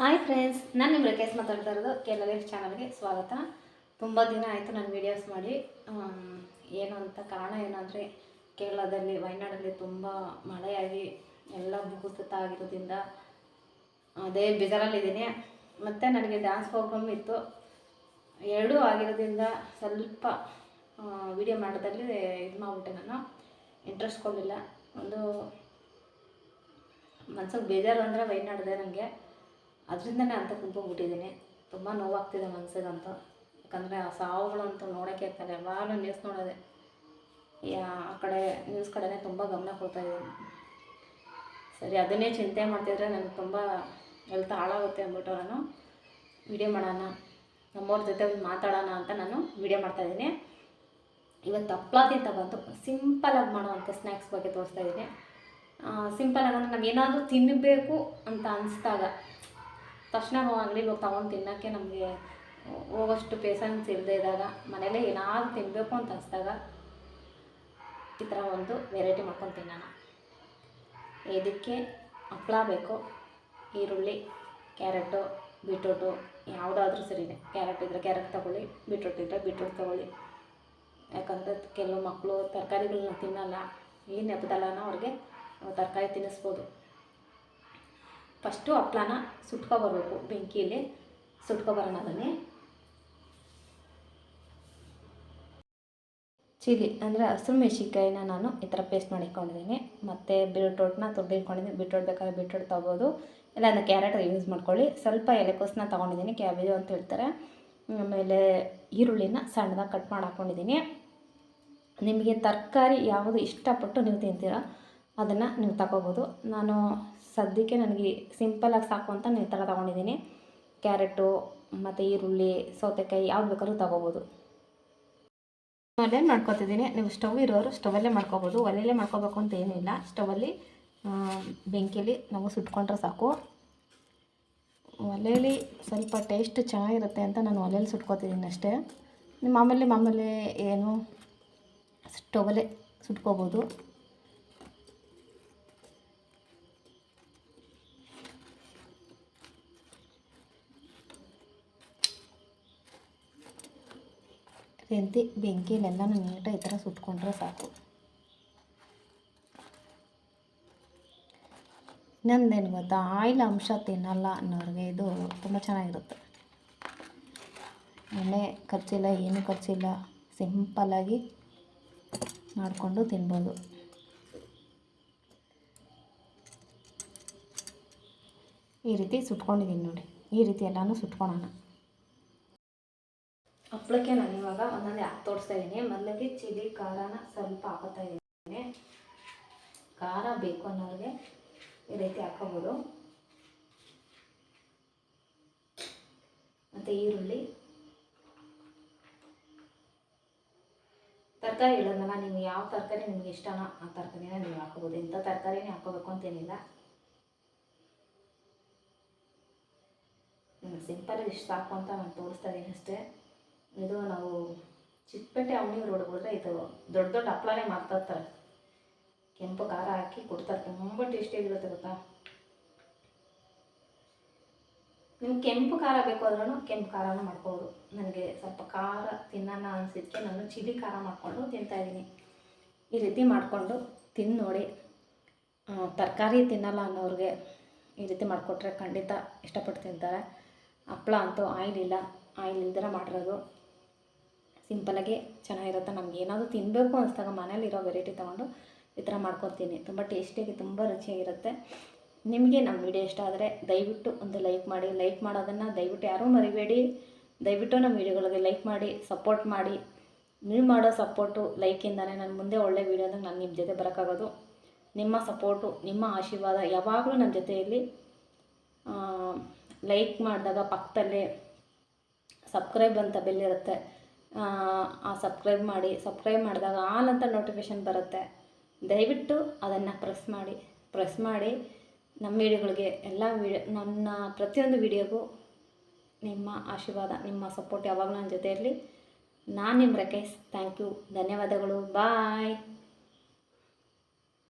Hi friends ನಾನು ನಿಮ್ಮ ರಕೇಶ್ ಮಾತಾಡ್ತಾ ಇರೋದು ಕೇರಳ ಚಾನಲ್ಗೆ ಸ್ವಾಗತ. ತುಂಬ ದಿನ ಆಯಿತು ನಾನು ವೀಡಿಯೋಸ್ ಮಾಡಿ. ಏನು ಅಂತ ಕಾರಣ ಏನಂದರೆ ಕೇರಳದಲ್ಲಿ ವಯನಾಡಲ್ಲಿ ತುಂಬ ಮಳೆಯಾಗಿ ಎಲ್ಲ ಭೂಕುಸಿತ ಆಗಿರೋದ್ರಿಂದ ಅದೇ ಬೇಜಾರಲ್ಲಿದ್ದೀನಿ. ಮತ್ತು ನನಗೆ ಡ್ಯಾನ್ಸ್ ಪ್ರೋಗ್ರಾಮ್ ಇತ್ತು. ಎರಡೂ ಆಗಿರೋದ್ರಿಂದ ಸ್ವಲ್ಪ ವಿಡಿಯೋ ಮಾಡೋದಲ್ಲಿ ಇದು ಮಾಡಿಬಿಟ್ಟೆ ನಾನು. ಇಂಟ್ರೆಸ್ಟ್ ಕೊಡಲಿಲ್ಲ. ಒಂದು ಮನ್ಸಿಗೆ ಬೇಜಾರು ಅಂದರೆ ವೈನಾಡಿದೆ ನನಗೆ ಅದರಿಂದನೇ ಅಂತ ಕುಂತ್ಕೊಂಡ್ಬಿಟ್ಟಿದ್ದೀನಿ. ತುಂಬ ನೋವಾಗ್ತಿದೆ ಮನಸ್ಸಿಗಂತೂ ಯಾಕಂದರೆ ಆ ಸಾವುಗಳಂತೂ ನೋಡೋಕ್ಕೆ ಆಗ್ತಾನೆ ಯಾವಾಗಲೂ ನ್ಯೂಸ್ ನೋಡೋದೆ. ಯಾ ಆ ಕಡೆ ನ್ಯೂಸ್ ಕಡೆನೇ ತುಂಬ ಗಮನ ಕೊಡ್ತಾ ಇದ್ದೀನಿ. ಸರಿ, ಅದನ್ನೇ ಚಿಂತೆ ಮಾಡ್ತಿದ್ರೆ ನನಗೆ ತುಂಬ ಹೆಲ್ತ್ ಹಾಳಾಗುತ್ತೆ ಅಂದ್ಬಿಟ್ಟು ನಾನು ವಿಡಿಯೋ ಮಾಡೋಣ. ನಮ್ಮವ್ರ ಜೊತೆ ಮಾತಾಡೋಣ ಅಂತ ನಾನು ವಿಡಿಯೋ ಮಾಡ್ತಾಯಿದ್ದೀನಿ ಇವತ್ತು ಬಂತು. ತಗೊಂಡು ಸಿಂಪಲಾಗಿ ಮಾಡೋವಂಥ ಸ್ನ್ಯಾಕ್ಸ್ ಬಗ್ಗೆ ತೋರಿಸ್ತಾ ಇದ್ದೀನಿ. ಸಿಂಪಲ್ ಆಗಂದ್ರೆ ನಮ್ಗೆ ಏನಾದರೂ ತಿನ್ನಬೇಕು ಅಂತ ಅನಿಸ್ದಾಗ ತಕ್ಷಣ ಅಂಗಡಿಗೆ ಹೋಗಿ ತೊಗೊಂಡು ತಿನ್ನೋಕ್ಕೆ ನಮಗೆ ಹೋಗೋಷ್ಟು ಪೇಷನ್ಸ್ ಇಲ್ಲದೆ ಇದ್ದಾಗ, ಮನೇಲೆ ಏನಾದರೂ ತಿನ್ನಬೇಕು ಅಂತ ಅನಿಸ್ದಾಗ ಈ ಥರ ಒಂದು ವೆರೈಟಿ ಮಾಡ್ಕೊಂಡು ತಿನ್ನೋಣ. ಇದಕ್ಕೆ ಹಪ್ಪಳ ಬೇಕು, ಈರುಳ್ಳಿ, ಕ್ಯಾರೆಟು, ಬೀಟ್ರೂಟು, ಯಾವುದಾದ್ರೂ ಇದೆ. ಕ್ಯಾರೆಟ್ ಇದ್ದರೆ ಕ್ಯಾರೆಟ್ ತೊಗೊಳ್ಳಿ, ಬೀಟ್ರೂಟ್ ಇದ್ದರೆ ಬೀಟ್ರೂಟ್ ತೊಗೊಳ್ಳಿ. ಯಾಕಂದರೆ ಕೆಲವು ಮಕ್ಕಳು ತರಕಾರಿಗಳನ್ನ ತಿನ್ನಲ್ಲ, ಈ ನೆಪದಲ್ಲನ ಅವ್ರಿಗೆ ತರಕಾರಿ ತಿನ್ನಿಸ್ಬೋದು. ಫಸ್ಟು ಹಪ್ಳನ ಸುಟ್ಕೊಬರ್ಬೇಕು, ಬೆಂಕಿಯಲ್ಲಿ ಸುಟ್ಕೊಬರೋಣ ಅದನ್ನೇ. ಚಿಲ್ಲಿ ಅಂದರೆ ಹಸಿರು ಮೆಣಸಿನ್ಕಾಯಿನ ನಾನು ಈ ಥರ ಪೇಸ್ಟ್ ಮಾಡಿಕೊಂಡಿದ್ದೀನಿ. ಮತ್ತು ಬೀಟ್ರೋಟ್ನ ತುರ್ದಿಟ್ಕೊಂಡಿದ್ದೀನಿ ಬೀಟ್ರೋಟ್ ಬೇಕಾದ್ರೆ ಬೀಟ್ರೋಟ್ ತೊಗೋಬೋದು. ಇಲ್ಲ ಅಂದರೆ ಕ್ಯಾರೆಟ್ ಯೂಸ್ ಮಾಡ್ಕೊಳ್ಳಿ. ಸ್ವಲ್ಪ ಎಲೆಕೋಸನ್ನ ತೊಗೊಂಡಿದ್ದೀನಿ, ಕ್ಯಾಬೇಜು ಅಂತ ಹೇಳ್ತಾರೆ. ಆಮೇಲೆ ಈರುಳ್ಳಿನ ಸಣ್ಣದಾಗಿ ಕಟ್ ಮಾಡಿ ನಿಮಗೆ ತರಕಾರಿ ಯಾವುದು ಇಷ್ಟಪಟ್ಟು ನೀವು ತಿಂತೀರ, ಅದನ್ನು ನೀವು ತಗೋಬೋದು. ನಾನು ಸದ್ಯಕ್ಕೆ ನನಗೆ ಸಿಂಪಲಾಗಿ ಸಾಕು ಅಂತ ನಾನು ಈ ಥರ ತೊಗೊಂಡಿದ್ದೀನಿ. ಕ್ಯಾರೆಟು, ಮತ್ತು ಈರುಳ್ಳಿ, ಸೌತೆಕಾಯಿ ಯಾವ್ದು ಬೇಕಾದ್ರೂ ತೊಗೋಬೋದು. ಒಲೆ ಮಾಡ್ಕೊತಿದ್ದೀನಿ. ನೀವು ಸ್ಟವ್ ಇರೋರು ಸ್ಟವಲ್ಲೇ ಮಾಡ್ಕೋಬೋದು. ಒಲೆಯಲ್ಲೇ ಮಾಡ್ಕೋಬೇಕು ಅಂತ ಏನಿಲ್ಲ ಸ್ಟವಲ್ಲಿ ಬೆಂಕಿಯಲ್ಲಿ ನಾವು ಸುಟ್ಕೊಂಡ್ರೆ ಸಾಕು. ಒಲೆಯಲ್ಲಿ ಸ್ವಲ್ಪ ಟೇಸ್ಟ್ ಚೆನ್ನಾಗಿರುತ್ತೆ ಅಂತ ನಾನು ಒಲೆಯಲ್ಲಿ ಸುಟ್ಕೋತಿದ್ದೀನಿ ಅಷ್ಟೇ. ಮಾಮೂಲಿ ಮಾಮೂಲಿ ಏನು, ಸ್ಟವಲ್ಲೇ ಸುಟ್ಕೋಬೋದು. ರೀತಿ ಬೆಂಕಿಯಲ್ಲೆಲ್ಲನೂ ನೀಟಾಗಿ ಈ ಥರ ಸುಟ್ಕೊಂಡ್ರೆ ಸಾಕು. ಇನ್ನೊಂದೇನು ಗೊತ್ತಾ? ಆಯಿಲ್ ಅಂಶ ತಿನ್ನಲ್ಲ ಅನ್ನೋರಿಗೆ ಇದು ತುಂಬ ಚೆನ್ನಾಗಿರುತ್ತೆ. ಎಣ್ಣೆ ಖರ್ಚಿಲ್ಲ, ಏನೂ ಖರ್ಚಿಲ್ಲ. ಸಿಂಪಲ್ಲಾಗಿ ಮಾಡಿಕೊಂಡು ತಿನ್ಬೋದು. ಈ ರೀತಿ ಸುಟ್ಕೊಂಡಿದ್ದೀನಿ ನೋಡಿ. ಈ ರೀತಿ ಎಲ್ಲನೂ ಸುಟ್ಕೊಳೋಣ ಹಪ್ಳಕ್ಕೆ ನಾನು ಇವಾಗ ಒಂದೊಂದೇ ಹಾಕಿ ತೋರಿಸ್ತಾ ಇದ್ದೀನಿ. ಮೊದಲಿಗೆ ಚಿಲ್ಲಿ, ಖಾರನ ಸ್ವಲ್ಪ ಹಾಕೋತಾ ಇದ್ದೀನಿ. ಖಾರ ಬೇಕು ಅನ್ನೋರಿಗೆ ಈ ರೀತಿ ಹಾಕೋಬೋದು. ಮತ್ತು ಈರುಳ್ಳಿ. ತರಕಾರಿ ಹೇಳೋದಲ್ಲ ನಿಮ್ಗೆ ಯಾವ ತರಕಾರಿ ನಿಮ್ಗೆ ಇಷ್ಟನೋ ಆ ತರಕಾರಿನ ನೀವು ಹಾಕೋಬೋದು. ಇಂಥ ತರಕಾರಿನೇ ಹಾಕೋಬೇಕು ಅಂತೇನಿಲ್ಲ ಸಿಂಪಲ್ ಇಷ್ಟು ಸಾಕು ಅಂತ ನಾನು ತೋರಿಸ್ತಾ ಇದ್ದೀನಿ ಅಷ್ಟೇ. ಇದು ನಾವು ಚಿಕ್ಕಪೇಟೆ ಅವನಿ ರೋಡ್ಗೆ ಹೋದ್ರೆ ಇದು ದೊಡ್ಡ ದೊಡ್ಡ ಹಪ್ಪಳನೇ ಮಾಡ್ತಾ ಇರ್ತಾರೆ. ಕೆಂಪು ಖಾರ ಹಾಕಿ ಕೊಡ್ತಾರೆ. ತುಂಬ ಟೇಸ್ಟಿಯಾಗಿರುತ್ತೆ ಗೊತ್ತಾ? ನಿಮ್ಗೆ ಕೆಂಪು ಖಾರ ಬೇಕು ಆದ್ರೂ ಕೆಂಪು ಖಾರನೂ ಮಾಡ್ಬೋದು. ನನಗೆ ಸ್ವಲ್ಪ ಖಾರ ತಿನ್ನೋಣ ಅನಿಸಿದ್ದಕ್ಕೆ ನಾನು ಚಿಲ್ಲಿ ಖಾರ ಮಾಡಿಕೊಂಡು ತಿಂತಾಯಿದ್ದೀನಿ ಈ ರೀತಿ ಮಾಡಿಕೊಂಡು ತಿಂದು ನೋಡಿ. ತರಕಾರಿ ತಿನ್ನಲ್ಲ ಅನ್ನೋರಿಗೆ ಈ ರೀತಿ ಮಾಡಿಕೊಟ್ರೆ ಖಂಡಿತ ಇಷ್ಟಪಟ್ಟು ತಿಂತಾರೆ. ಹಪ್ಪಳ ಅಂತೂ ಆಯಿಲ್ ಇಲ್ಲ. ಆಯಿಲ್ ಇಲ್ದಿರ ಮಾಡಿರೋದು. ಸಿಂಪಲಾಗಿ ಚೆನ್ನಾಗಿರುತ್ತೆ. ನಮ್ಗೆ ಏನಾದರೂ ತಿನ್ನಬೇಕು ಅನಿಸ್ದಾಗ ಮನೇಲಿರೋ ವೆರೈಟಿ ತೊಗೊಂಡು ಈ ಥರ ಮಾಡ್ಕೊತೀನಿ ತುಂಬ ಟೇಸ್ಟಿಯಾಗಿ, ತುಂಬ ರುಚಿಯಾಗಿರುತ್ತೆ. ನಿಮಗೆ ನಮ್ಮ ವಿಡಿಯೋ ಇಷ್ಟ ಆದರೆ ದಯವಿಟ್ಟು ಒಂದು ಲೈಕ್ ಮಾಡಿ. ಲೈಕ್ ಮಾಡೋದನ್ನು ದಯವಿಟ್ಟು ಯಾರೂ ಮರಿಬೇಡಿ. ದಯವಿಟ್ಟು ನಮ್ಮ ವಿಡಿಯೋಗಳಿಗೆ ಲೈಕ್ ಮಾಡಿ, ಸಪೋರ್ಟ್ ಮಾಡಿ. ನೀವು ಮಾಡೋ ಸಪೋರ್ಟು ಲೈಕಿಂದನೇ ನಾನು ಮುಂದೆ ಒಳ್ಳೆ ವೀಡಿಯೋದಾಗ ನಾನು ನಿಮ್ಮ ಜೊತೆ ಬರೋಕ್ಕಾಗೋದು. ನಿಮ್ಮ ಸಪೋರ್ಟು, ನಿಮ್ಮ ಆಶೀರ್ವಾದ ಯಾವಾಗಲೂ ನನ್ನ ಜೊತೆಯಲ್ಲಿ. ಲೈಕ್ ಮಾಡಿದಾಗ ಪಕ್ಕದಲ್ಲೇ ಸಬ್ಸ್ಕ್ರೈಬ್ ಅಂತ ಬೆಲ್ ಇರುತ್ತೆ. ಆ ಸಬ್ಸ್ಕ್ರೈಬ್ ಮಾಡಿ ಸಬ್ಸ್ಕ್ರೈಬ್ ಮಾಡಿದಾಗ ಆನ್ ಅಂತ ನೋಟಿಫಿಕೇಷನ್ ಬರುತ್ತೆ. ದಯವಿಟ್ಟು ಅದನ್ನು ಪ್ರೆಸ್ ಮಾಡಿ. ಪ್ರೆಸ್ ಮಾಡಿ ನಮ್ಮ ವೀಡಿಯೋಗಳಿಗೆ ಎಲ್ಲ ವೀಡಿಯೋ ನನ್ನ ಪ್ರತಿಯೊಂದು ವೀಡಿಯೋಗೂ ನಿಮ್ಮ ಆಶೀರ್ವಾದ, ನಿಮ್ಮ ಸಪೋರ್ಟ್ ಯಾವಾಗಲೂ ನನ್ನ ಜೊತೆ ಇರಲಿ ನಾನು ನಿಮ್ಮ ರಕೇಶ್. ಥ್ಯಾಂಕ್ ಯು ಧನ್ಯವಾದಗಳು. ಬಾಯ್